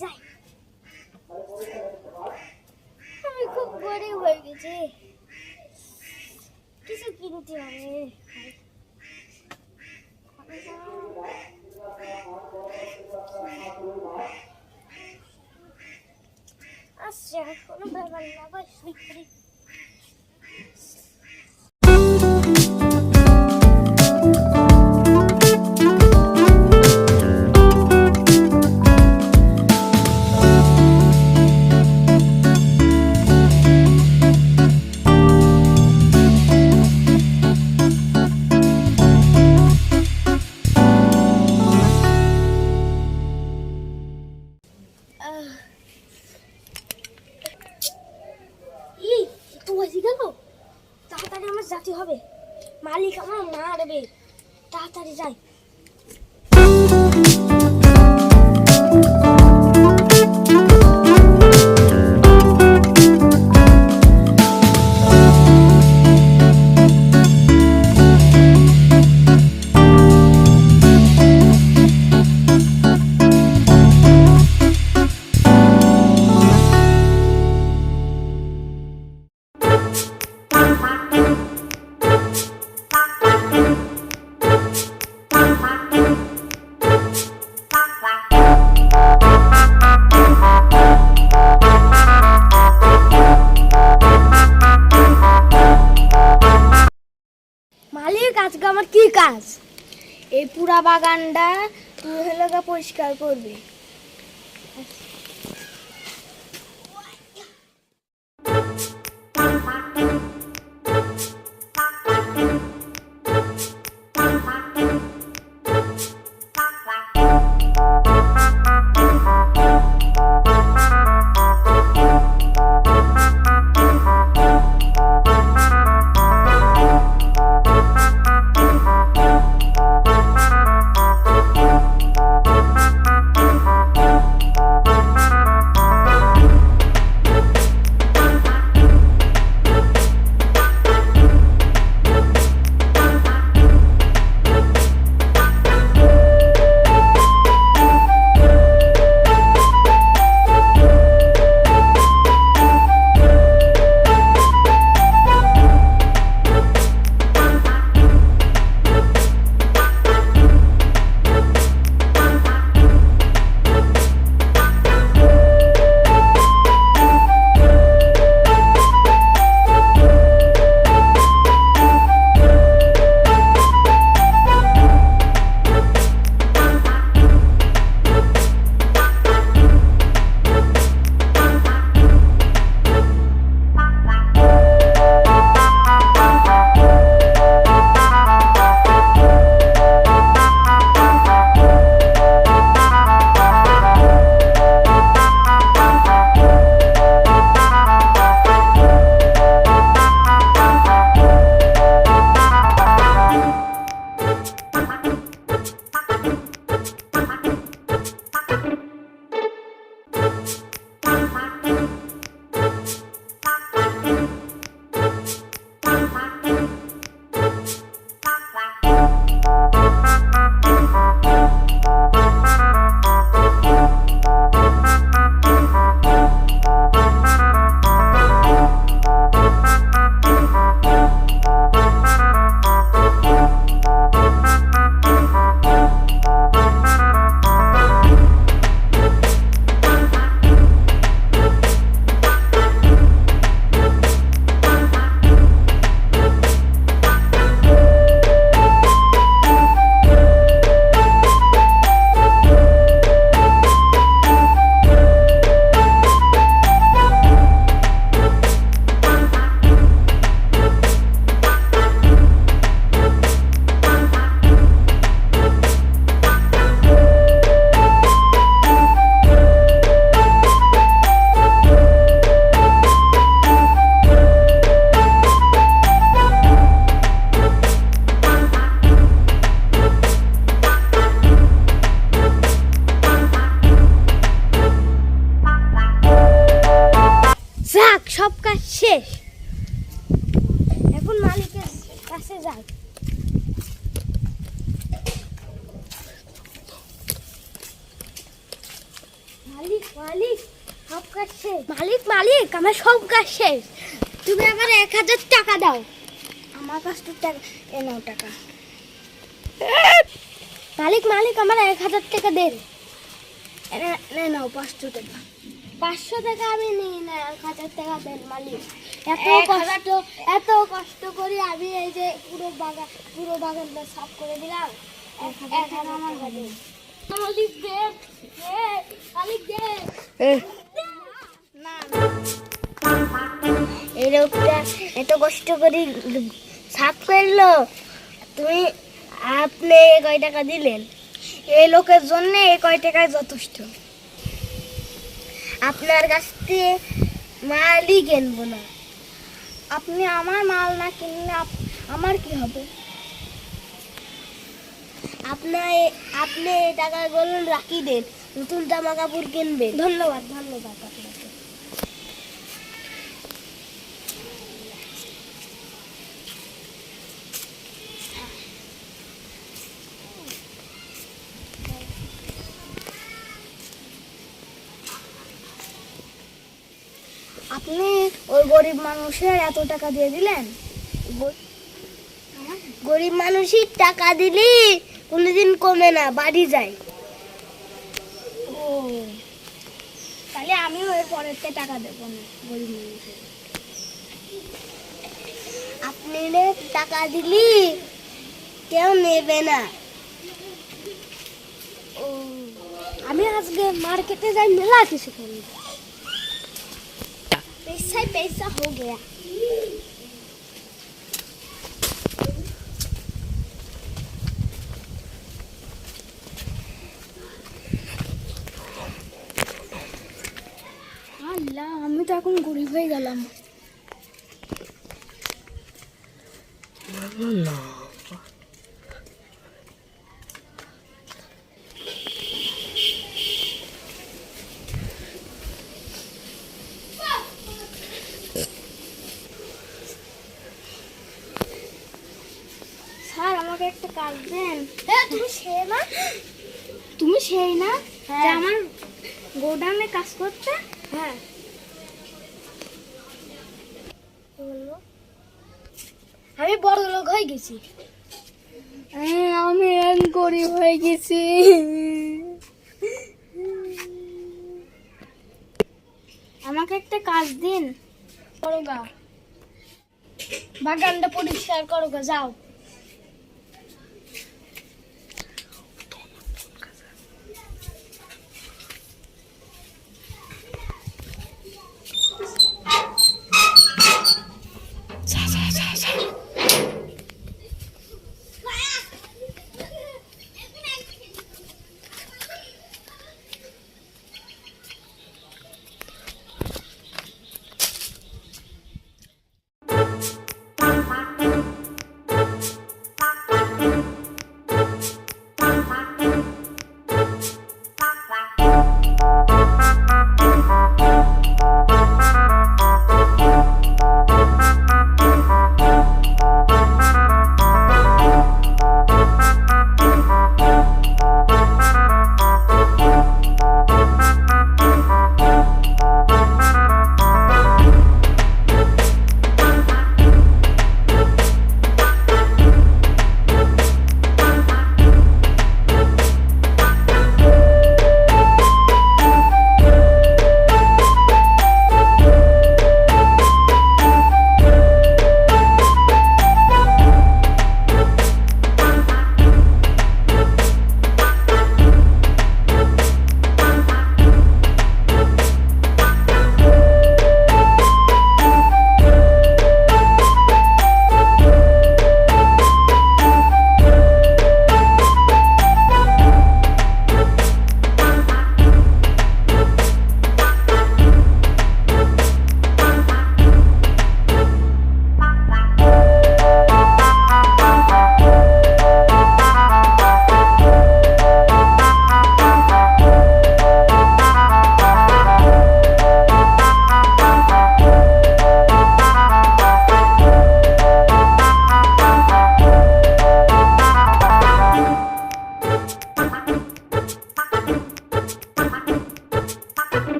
যাই। আমি খুব গরিব হয়ে গেছি। কিছু কিনতে হবে। আচ্ছা কোনো ব্যাপার না একটু বাজি গেল? তাড়াতাড়ি আমার যাতে হবে। মালিক আমার মারবে তাড়াতাড়ি যাই। পুরা বাগানটা তুই হলো পরিষ্কার করবি। যাক মালিক শেষ। মালিক মালিক আমার সব কাজ শেষ। তুমি আমার এক হাজার টাকা দাও। আমার কাছ তো টাকা এ নাও টাকা। মালিক মালিক আমার এক হাজার টাকা দেন এ নাও পাঁচশো টাকা। পাঁচশো টাকা আমি নিই না এক হাজার টাকা দেন মালিক। এত কষ্ট এত কষ্ট করে আমি এই যে পুরো বাগান পুরো বাগানটা সাফ করে দিলাম। এক হাজার টাকা আমার এই লোকটা এত কষ্ট করে সাফ করল। তুমি আপনি কয় টাকা দিলেন? এই লোকের জন্য এ কয় টাকায় যথেষ্ট। আপনার কাছ থেকে মালই কিনবো না। আপনি আমার মাল না কিনলে আমার কি হবে? আপনার আপনি এই টাকাগুলো রাখি দেন নতুন জামা কাপড় কিনবেন। ধন্যবাদ ধন্যবাদ আপনাকে। আপনি ওই গরিব মানুষের এত টাকা দিয়ে দিলেন? গরিব মানুষই টাকা দিলি? কোনোদিন কমে না বাড়ি যায় ও তাহলে আমিও এর পরেরতে টাকা দেবো না গরিব মানুষের আপনি রে টাকা দিলি কেউ নেবে না ও আমি আজকে মার্কেটে যাই মেলা কিছু করবো पैसा ही पैसा हो गया সেই না? যে আমার গোডাউনে কাজ করতে হ্যাঁ। আমি বড় লোক হয়ে গেছি। আমি গরিব হয়ে গেছি। আমাকে একটা কাজ দিন। করো গা। বাগানটা পরিষ্কার করো গা যাও।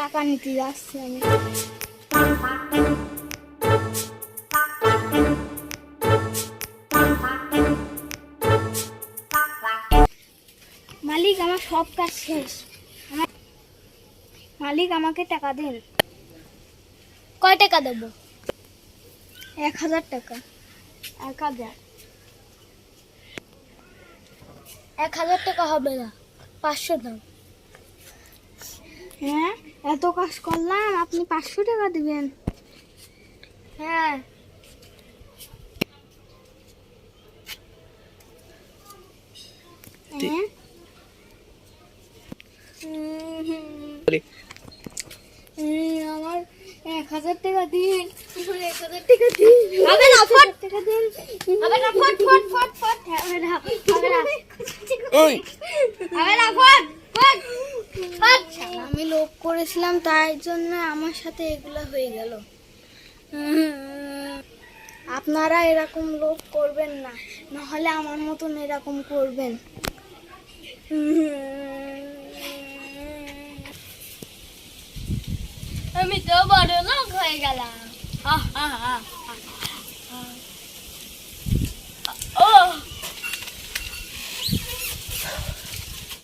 টাকা নিতে যাচ্ছি আমি। মালিক, আমার সব কাজ শেষ। মালিক, আমাকে টাকা দিন। কয় টাকা দেবো? এক হাজার টাকা। এক হাজার। এক হাজার টাকা হবে না। পাঁচশো দাম হ্যাঁ? এত কাজ করলাম আপনি পাঁচশো টাকা দিবেন। হ্যাঁ। হ্যাঁ? আমার এক হাজার টাকা দিন। এক হাজার টাকা দিন। হবে না ফট। টাকা দিন। হবে না ফট ফট ফট ফট। হবে না হবে না। হবে না ফট। ফট ফট। আমি লোভ করেছিলাম তাই জন্য আমার সাথে এগুলো হয়ে গেল। আপনারা এরকম লোভ করবেন না নাহলে আমার মতন এরকম করবেন। আমি তো বড় লোক হয়ে গেলাম। আহ, আহ, আহ, আহ,